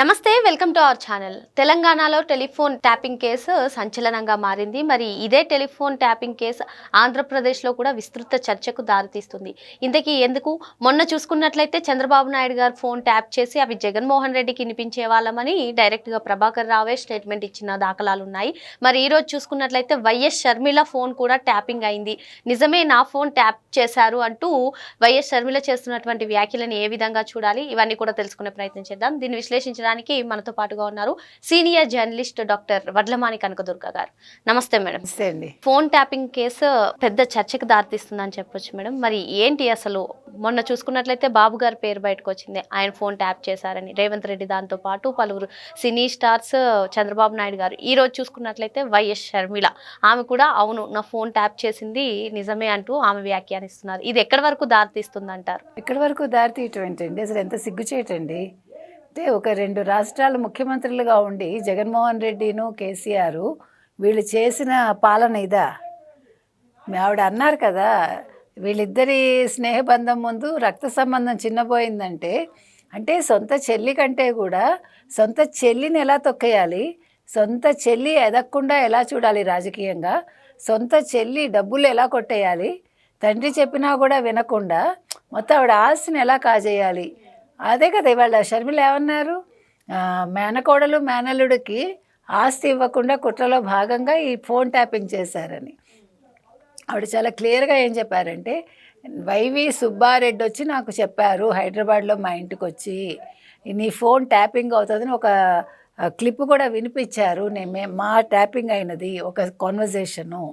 నమస్తే welcome to our channel. తెలంగాణలో telephone tapping case సంచలనంగా మారింది. మరి ఇదే టెలిఫోన్ ట్యాపింగ్ కేసు ఆంధ్రప్రదేశ్లో కూడా విస్తృత చర్చకు దారితీస్తుంది. ఇంతకీ ఎందుకు? మొన్న చూసుకున్నట్లయితే చంద్రబాబు నాయుడు గారు ఫోన్ ట్యాప్ చేసి అవి జగన్మోహన్ రెడ్డికి వినిపించే వాళ్ళమని డైరెక్ట్గా ప్రభాకర్ రావే స్టేట్మెంట్ ఇచ్చిన దాఖలాలు ఉన్నాయి. మరి ఈరోజు చూసుకున్నట్లయితే వైఎస్ షర్మిల ఫోన్ కూడా ట్యాపింగ్ అయింది. నిజమే నా ఫోన్ ట్యాప్ చేశారు అంటూ వైఎస్ షర్మిల చేస్తున్నటువంటి వ్యాఖ్యలను ఏ విధంగా చూడాలి? ఇవన్నీ కూడా తెలుసుకునే ప్రయత్నం చేద్దాం. దీన్ని విశ్లేషించడానికి మన మనతో పాటుగా ఉన్నారు. Senior journalist doctor Vadlamani Kanakadurga garu. నమస్తే మేడం. అండి. ఫోన్ ట్యాపింగ్ కేసు పెద్ద చర్చకు దారితీస్తుందని చెప్పొచ్చు మేడం. మరి ఏంటి అసలు? మొన్న చూసుకున్నట్లయితే బాబు గారి పేరు బయటకు వచ్చింది. ఆయన ఫోన్ ట్యాప్ చేశారని. రేవంత్ రెడ్డి దాంతో పాటు పలువురు సినీ స్టార్స్ చంద్రబాబు నాయుడు గారు. ఈ రోజు చూసుకున్నట్లయితే వైఎస్ షర్మిల. ఆమె కూడా అవును నా ఫోన్ ట్యాప్ చేసింది నిజమే అంటూ ఆమె వ్యాఖ్యానిస్తున్నారు. ఇది ఎక్కడి వరకు దారితీస్తుంది అంటారు ఇక్కడి వరకు దారి తీయటం ఏంటండి? అసలు ఎంత సిగ్గుచేయటండి అంటే ఒక రెండు రాష్ట్రాల ముఖ్యమంత్రులుగా ఉండి జగన్మోహన్ రెడ్డిను కేసీఆర్ వీళ్ళు చేసిన పాలన ఇదా? మీ ఆవిడ అన్నారు కదా వీళ్ళిద్దరి స్నేహబంధం ముందు రక్త సంబంధం చిన్నపోయిందంటే అంటే సొంత చెల్లి కంటే కూడా సొంత చెల్లిని ఎలా తొక్కేయాలి? సొంత చెల్లి ఎదగకుండా ఎలా చూడాలి రాజకీయంగా? సొంత చెల్లి డబ్బులు ఎలా కొట్టేయాలి? తండ్రి చెప్పినా కూడా వినకుండా మొత్తం ఆవిడ ఆస్తిని ఎలా కాజేయాలి? అదే కదా ఇవాళ షర్మిల ఏమన్నారు? మేనకోడలు మేనల్లుడికి ఆస్తి ఇవ్వకుండా కుట్రలో భాగంగా ఈ ఫోన్ ట్యాపింగ్ చేశారని. ఆవిడ చాలా క్లియర్గా ఏం చెప్పారంటే వైవి సుబ్బారెడ్డి వచ్చి నాకు చెప్పారు హైదరాబాద్లో మా ఇంటికి వచ్చి నీ ఫోన్ ట్యాపింగ్ అవుతుందని ఒక క్లిప్ కూడా వినిపించారు. నేను మా ట్యాపింగ్ అయినది ఒక కాన్వర్జేషను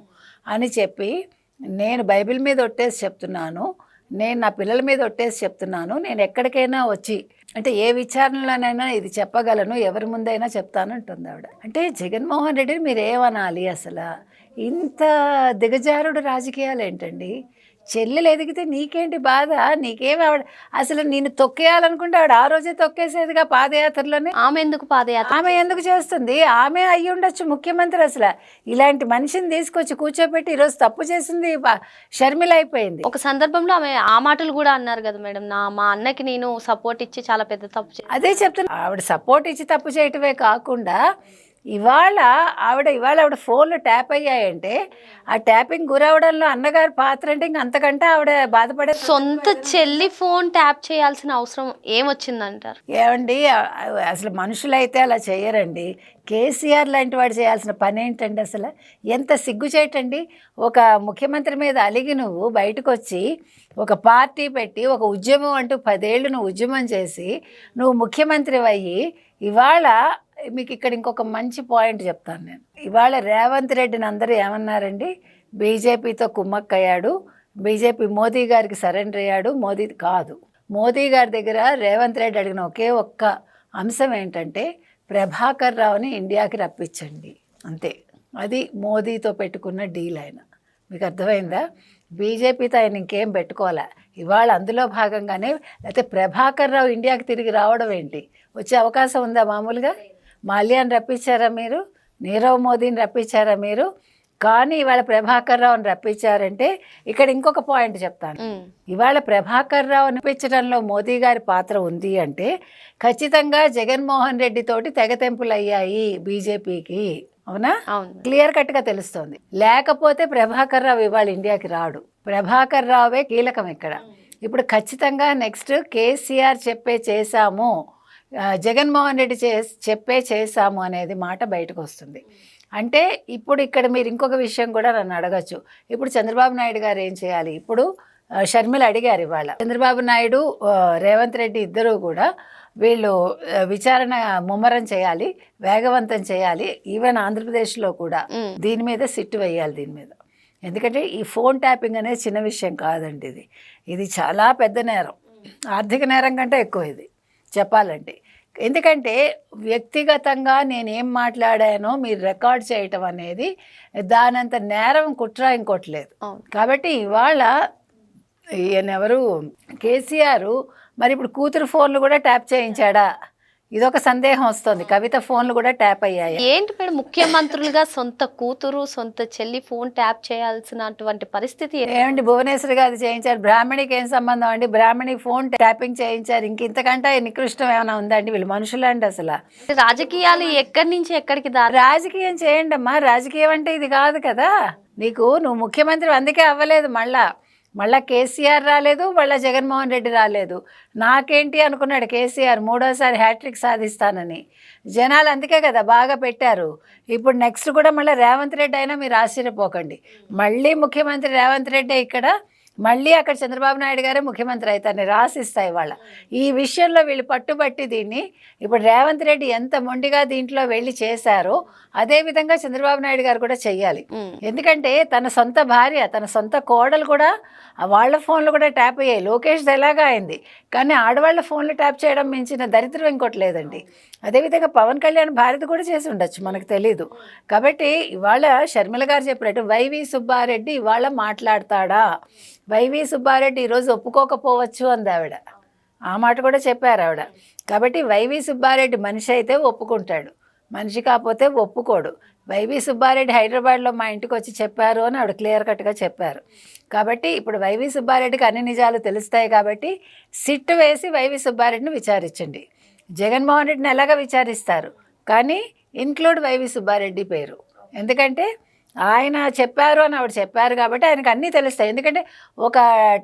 అని చెప్పి నేను బైబిల్ మీద ఒట్టేసి చెప్తున్నాను. నేను నా పిల్లల మీద ఒట్టేసి చెప్తున్నాను నేను ఎక్కడికైనా వచ్చి అంటే ఏ విచారణలోనైనా ఇది చెప్పగలను ఎవరి ముందైనా చెప్తానంటుంది ఆవిడ. అంటే జగన్మోహన్ రెడ్డిని మీరు ఏమనాలి అసలు? ఇంత దిగజారుడు రాజకీయాలు ఏంటండి చెల్లెలు ఎదిగితే నీకేంటి బాధ? నీకేం ఆవిడ? అసలు నేను తొక్కేయాలనుకుంటే ఆవిడ ఆ రోజే తొక్కేసేదిగా పాదయాత్రలోనే? ఆమె ఎందుకు పాదయాత్ర ఆమె ఎందుకు చేస్తుంది? ఆమె అయ్యి ఉండొచ్చు ముఖ్యమంత్రి అసలు. ఇలాంటి మనిషిని తీసుకొచ్చి కూర్చోబెట్టి ఈరోజు తప్పు చేసింది షర్మిల అయిపోయింది. ఒక సందర్భంలో ఆమె ఆ మాటలు కూడా అన్నారు కదా మేడం. నా మా అన్నకి నేను సపోర్ట్ ఇచ్చి చాలా పెద్ద తప్పు. అదే చెప్తున్నా. ఆవిడ సపోర్ట్ ఇచ్చి తప్పు చేయటమే కాకుండా ఇవాళ ఆవిడ ఇవాళ ఆవిడ ఫోన్లు ట్యాప్ అయ్యాయంటే ఆ ట్యాపింగ్ గురవడంలో అన్నగారి పాత్ర అంటే ఇంక అంతకంటే ఆవిడ బాధపడే సొంత చెల్లి ఫోన్ ట్యాప్ చేయాల్సిన అవసరం ఏమొచ్చిందంటారు? ఏమండి అసలు మనుషులైతే అలా చేయరండి కేసీఆర్ లాంటి వాడు చేయాల్సిన పని ఏంటండి అసలు? ఎంత సిగ్గు చేయటండి ఒక ముఖ్యమంత్రి మీద అలిగి నువ్వు బయటకు వచ్చి ఒక పార్టీ పెట్టి ఒక ఉద్యమం అంటూ పదేళ్ళు నువ్వు ఉద్యమం చేసి నువ్వు ముఖ్యమంత్రి అయ్యి ఇవాళ మీకు ఇక్కడ ఇంకొక మంచి పాయింట్ చెప్తాను నేను. ఇవాళ రేవంత్ రెడ్డిని అందరూ ఏమన్నారండి? బీజేపీతో కుమ్మక్కయ్యాడు. బీజేపీ మోదీ గారికి సరెండర్ అయ్యాడు. మోదీ కాదు. మోదీ గారి దగ్గర రేవంత్ రెడ్డి అడిగిన ఒకే ఒక్క అంశం ఏంటంటే ప్రభాకర్ రావుని ఇండియాకి రప్పించండి. అంతే. అది మోదీతో పెట్టుకున్న డీల్ ఆయన. మీకు అర్థమైందా? బీజేపీతో ఆయన ఇంకేం పెట్టుకోవాలా? ఇవాళ అందులో భాగంగానే లేకపోతే ప్రభాకర్ రావు ఇండియాకి తిరిగి రావడం ఏంటి? వచ్చే అవకాశం ఉందా మామూలుగా? మాల్యాన్ని రప్పించారా మీరు? నీరవ్ మోదీని రప్పించారా మీరు? కానీ ఇవాళ ప్రభాకర్ రావుని రప్పించారంటే ఇక్కడ ఇంకొక పాయింట్ చెప్తాను. ఇవాళ ప్రభాకర్ రావు అనిపించడంలో మోదీ గారి పాత్ర ఉంది అంటే ఖచ్చితంగా జగన్మోహన్ రెడ్డి తోటి తెగతెంపులు అయ్యాయి బీజేపీకి. అవునా? క్లియర్ కట్గా తెలుస్తోంది. లేకపోతే ప్రభాకర్ రావు ఇవాళ ఇండియాకి రాడు. ప్రభాకర్ రావే కీలకం ఇక్కడ. ఇప్పుడు ఖచ్చితంగా నెక్స్ట్ కేసీఆర్ చెప్పే చేశాము. జగన్మోహన్ రెడ్డి చే చెప్పే చేశాము అనేది మాట బయటకు వస్తుంది అంటే ఇప్పుడు ఇక్కడ మీరు ఇంకొక విషయం కూడా నన్ను అడగచ్చు. ఇప్పుడు చంద్రబాబు నాయుడు గారు ఏం చేయాలి? ఇప్పుడు షర్మిల అడిగారు ఇవాళ. చంద్రబాబు నాయుడు రేవంత్ రెడ్డి ఇద్దరూ కూడా వీళ్ళు విచారణ ముమ్మరం చేయాలి వేగవంతం చేయాలి. ఈవెన్ ఆంధ్రప్రదేశ్లో కూడా. దీని మీద సిట్టు వేయాలి దీని మీద. ఎందుకంటే ఈ ఫోన్ ట్యాపింగ్ అనేది చిన్న విషయం కాదండి ఇది. ఇది చాలా పెద్ద నేరం. ఆర్థిక నేరం కంటే ఎక్కువ ఇది. చెప్పాలంటే. ఎందుకంటే వ్యక్తిగతంగా నేను ఏం మాట్లాడానో మీరు రికార్డ్ చేయటం అనేది దానంత నేరం కుట్ర ఇంకోటి లేదు అవును. కాబట్టి ఇవాళ ఈయన ఎవరు కేసీఆర్. మరి ఇప్పుడు కూతురు ఫోన్లు కూడా ట్యాప్ చేయించాడా? ఇదొక సందేహం వస్తుంది. కవిత ఫోన్లు కూడా ట్యాప్ అయ్యాయి. ఏంటి మేడం? ముఖ్యమంత్రులుగా సొంత కూతురు సొంత చెల్లి ఫోన్ ట్యాప్ చేయాల్సినటువంటి పరిస్థితి ఏమండి భువనేశ్వర్ గారు చేయించారు. బ్రాహ్మణికి ఏం సంబంధం అండి? బ్రాహ్మణి ఫోన్ ట్యాపింగ్ చేయించారు. ఇంక ఇంతకంటే నికృష్టం ఏమైనా ఉందండి వీళ్ళు మనుషులండి అసలు. రాజకీయాలు ఎక్కడి నుంచి ఎక్కడికి దారి రాజకీయం చేయండి అమ్మా రాజకీయం అంటే ఇది కాదు కదా. నీకు నువ్వు ముఖ్యమంత్రి అందుకే అవ్వలేదు మళ్ళా. మళ్ళా కేసీఆర్ రాలేదు మళ్ళీ జగన్మోహన్ రెడ్డి రాలేదు. నాకేంటి అనుకున్నాడు కేసీఆర్ మూడోసారి హ్యాట్రిక్ సాధిస్తానని. జనాలు అందుకే కదా బాగా పెట్టారు. ఇప్పుడు నెక్స్ట్ కూడా మళ్ళీ రేవంత్ రెడ్డి అయినా మీరు ఆశ్చర్యపోకండి. మళ్ళీ ముఖ్యమంత్రి రేవంత్ రెడ్డి ఇక్కడ మళ్ళీ అక్కడ చంద్రబాబు నాయుడు గారే ముఖ్యమంత్రి అవుతారని రాసిస్తాయి వాళ్ళ. ఈ విషయంలో వీళ్ళు పట్టుబట్టి దీన్ని ఇప్పుడు రేవంత్ రెడ్డి ఎంత మొండిగా దీంట్లో వెళ్ళి చేశారో అదే విధంగా చంద్రబాబు నాయుడు గారు కూడా చెయ్యాలి. ఎందుకంటే తన సొంత భార్య తన సొంత కోడలు కూడా వాళ్ళ ఫోన్లు కూడా ట్యాప్ అయ్యాయి. లోకేష్ ఎలాగా అయింది? కానీ ఆడవాళ్ళ ఫోన్లు ట్యాప్ చేయడం మించిన దరిద్రం ఇంకోటి లేదండి. అదేవిధంగా పవన్ కళ్యాణ్ భారత్ కూడా చేసి ఉండొచ్చు మనకు తెలీదు. కాబట్టి ఇవాళ షర్మిల గారు చెప్పినట్టు వైవి సుబ్బారెడ్డి ఇవాళ మాట్లాడతాడా? వైవి సుబ్బారెడ్డి ఈరోజు ఒప్పుకోకపోవచ్చు అంది ఆవిడ. ఆ మాట కూడా చెప్పారు ఆవిడ. కాబట్టి వైవి సుబ్బారెడ్డి మనిషి అయితే ఒప్పుకుంటాడు మనిషి కాకపోతే ఒప్పుకోడు. వైవి సుబ్బారెడ్డి హైదరాబాద్లో మా ఇంటికి వచ్చి చెప్పారు అని ఆవిడ క్లియర్ కట్గా చెప్పారు. కాబట్టి ఇప్పుడు వైవి సుబ్బారెడ్డికి అన్ని నిజాలు తెలుస్తాయి కాబట్టి సిట్ వేసి వైవి సుబ్బారెడ్డిని విచారించండి. జగన్మోహన్ రెడ్డిని ఎలాగ విచారిస్తారు? కానీ ఇన్క్లూడ్ వైవి సుబ్బారెడ్డి పేరు. ఎందుకంటే ఆయన చెప్పారు అని ఆవిడ చెప్పారు కాబట్టి ఆయనకు అన్నీ తెలుస్తాయి. ఎందుకంటే ఒక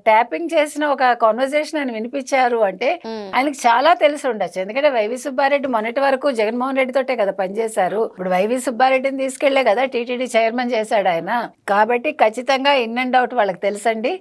ట్యాపింగ్ చేసిన ఒక కాన్వర్జేషన్ ఆయన వినిపించారు అంటే. ఆయనకి చాలా తెలిసి ఉండొచ్చు. ఎందుకంటే వైవి సుబ్బారెడ్డి మొన్నటి వరకు జగన్మోహన్ రెడ్డి తోటే కదా పనిచేశారు. ఇప్పుడు వైవి సుబ్బారెడ్డిని తీసుకెళ్ళే కదా టీటీడీ చైర్మన్ చేశాడు ఆయన. కాబట్టి ఖచ్చితంగా ఇన్ అండ్ అవుట్ వాళ్ళకి తెలుసండి.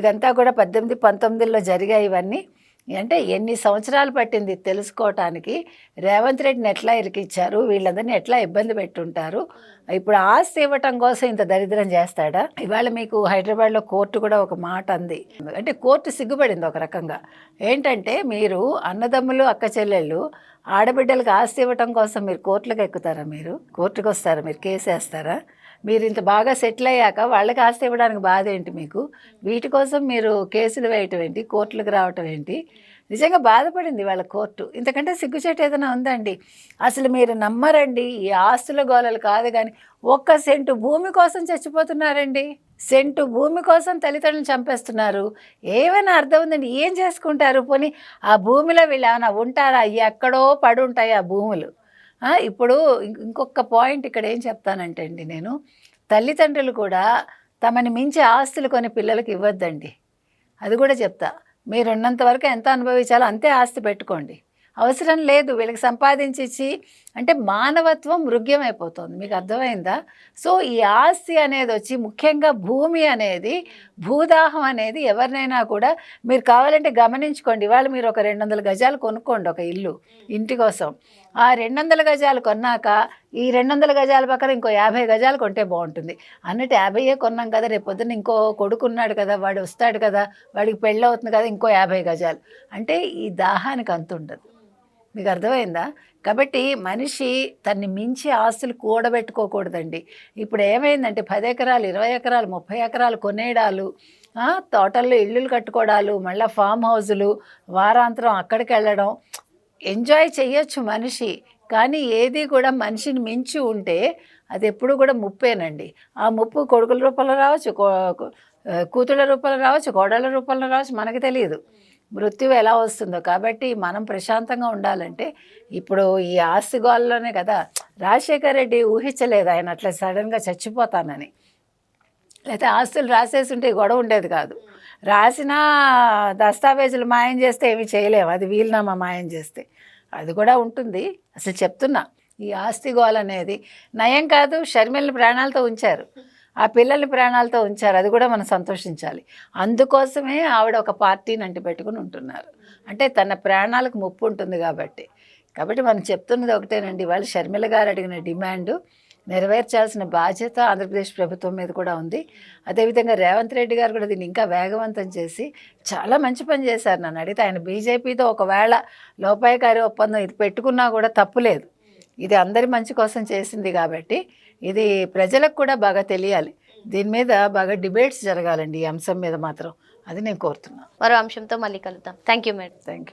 ఇదంతా కూడా పద్దెనిమిది పంతొమ్మిదిలో జరిగాయి ఇవన్నీ. అంటే ఎన్ని సంవత్సరాలు పట్టింది తెలుసుకోవటానికి రేవంత్ రెడ్డిని ఎట్లా ఇరికిచ్చారు? వీళ్ళందరినీ ఎట్లా ఇబ్బంది పెట్టుంటారు? ఇప్పుడు ఆస్తి ఇవ్వటం కోసం ఇంత దరిద్రం చేస్తాడా? ఇవాళ మీకు హైదరాబాద్లో కోర్టు కూడా ఒక మాట అంది. అంటే కోర్టు సిగ్గుపడింది ఒక రకంగా. ఏంటంటే మీరు అన్నదమ్ములు అక్క చెల్లెళ్ళు ఆడబిడ్డలకు ఆస్తి ఇవ్వటం కోసం మీరు కోర్టులకు ఎక్కుతారా మీరు? కోర్టుకు వస్తారా మీరు? కేసు వేస్తారా? మీరు ఇంత బాగా సెటిల్ అయ్యాక వాళ్ళకి ఆస్తి ఇవ్వడానికి బాధ ఏంటి మీకు? వీటి కోసం మీరు కేసులు వేయటం ఏంటి? కోర్టులకు రావటం ఏంటి? నిజంగా బాధపడింది వాళ్ళ కోర్టు. ఇంతకంటే సిగ్గుచేటు ఏదైనా ఉందండి? అసలు మీరు నమ్మరండి? ఈ ఆస్తుల గోలలు కాదు కానీ ఒక్క సెంటు భూమి కోసం చచ్చిపోతున్నారండి? సెంటు భూమి కోసం తల్లిదండ్రులు చంపేస్తున్నారు. ఏమైనా అర్థం ఉందండి? ఏం చేసుకుంటారు? పోనీ ఆ భూమిలో వీళ్ళు ఏమైనా ఉంటారా? ఎక్కడో పడి ఉంటాయి ఆ భూములు. ఇప్పుడు ఇంకొక పాయింట్ ఇక్కడ ఏం చెప్తానంటే అండి నేను తల్లిదండ్రులు కూడా తమని మించి ఆస్తులు కొని పిల్లలకి ఇవ్వద్దండి. అది కూడా చెప్తా. మీరున్నంత వరకు ఎంత అనుభవించాలో అంతే ఆస్తి పెట్టుకోండి. అవసరం లేదు వీళ్ళకి సంపాదించి అంటే మానవత్వం మృగ్యమైపోతుంది. మీకు అర్థమైందా? సో ఈ ఆస్తి అనేది వచ్చి ముఖ్యంగా భూమి అనేది భూదాహం అనేది ఎవరినైనా కూడా మీరు కావాలంటే గమనించుకోండి. ఇవాళ మీరు ఒక రెండు వందల గజాలు కొనుక్కోండి ఒక ఇల్లు ఇంటి కోసం. ఆ రెండు వందల గజాలు కొన్నాక ఈ రెండు వందల గజాల పక్కన ఇంకో యాభై గజాలు కొంటే బాగుంటుంది. అన్నట్టు యాభైయే కొన్నాం కదా రేపు పొద్దున్న ఇంకో కొడుకున్నాడు కదా వాడు వస్తాడు కదా వాడికి పెళ్ళి అవుతుంది కదా ఇంకో యాభై గజాలు. అంటే ఈ దాహానికి అంత ఉండదు మీకు అర్థమైందా? కాబట్టి మనిషి తన్ని మించి ఆస్తులు కూడబెట్టుకోకూడదండి. ఇప్పుడు ఏమైందంటే పది ఎకరాలు ఇరవై ఎకరాలు ముప్పై ఎకరాలు కొనేయడాలు తోటల్లో ఇల్లులు కట్టుకోవడాలు మళ్ళీ ఫామ్ హౌజులు వారాంతరం అక్కడికి వెళ్ళడం ఎంజాయ్ చేయొచ్చు మనిషి. కానీ ఏది కూడా మనిషిని మించి ఉంటే అది ఎప్పుడు కూడా ముప్పేనండి. ఆ ముప్పు కొడుకుల రూపంలో రావచ్చు కో- కూతుళ్ళ రూపంలో రావచ్చు కోడళ్ళ రూపంలో రావచ్చు మనకి తెలియదు. మృత్యువు ఎలా వస్తుందో. కాబట్టి మనం ప్రశాంతంగా ఉండాలంటే ఇప్పుడు ఈ ఆస్తిగోల్లోనే కదా రాజశేఖర రెడ్డి ఊహించలేదు ఆయన అట్లా సడన్గా చచ్చిపోతానని. లేకపోతే ఆస్తులు రాసేసి ఉంటే గొడవ ఉండేది కాదు. రాసిన దస్తావేజులు మాయం చేస్తే ఏమి చేయలేము. అది వీలునామా మాయం చేస్తే. అది కూడా ఉంటుంది. అసలు చెప్తున్నా ఈ ఆస్తి గోల్ అనేది నయం కాదు షర్మిలను ప్రాణాలతో ఉంచారు. ఆ పిల్లల్ని ప్రాణాలతో ఉంచారు. అది కూడా మనం సంతోషించాలి. అందుకోసమే ఆవిడ ఒక పార్టీని అంటి పెట్టుకుని ఉంటున్నారు. అంటే తన ప్రాణాలకు ముప్పు ఉంటుంది కాబట్టి. కాబట్టి మనం చెప్తున్నది ఒకటేనండి. వాళ్ళు షర్మిల గారు అడిగిన డిమాండ్ నెరవేర్చాల్సిన బాధ్యత ఆంధ్రప్రదేశ్ ప్రభుత్వం మీద కూడా ఉంది. అదేవిధంగా రేవంత్ రెడ్డి గారు కూడా దీన్ని ఇంకా వేగవంతం చేసి చాలా మంచి పని చేశారు నన్ను అడిగితే. ఆయన బీజేపీతో ఒకవేళ లోపాయకారి ఒప్పందం ఇది పెట్టుకున్నా కూడా తప్పులేదు ఇది అందరి మంచి కోసం చేసింది కాబట్టి ఇది ప్రజలకు కూడా బాగా తెలియాలి. దీని మీద బాగా డిబేట్స్ జరగాలండి ఈ అంశం మీద మాత్రం. అది నేను కోరుతున్నాను మరో అంశంతో మళ్ళీ కలుద్దాం. Thank you madam thank you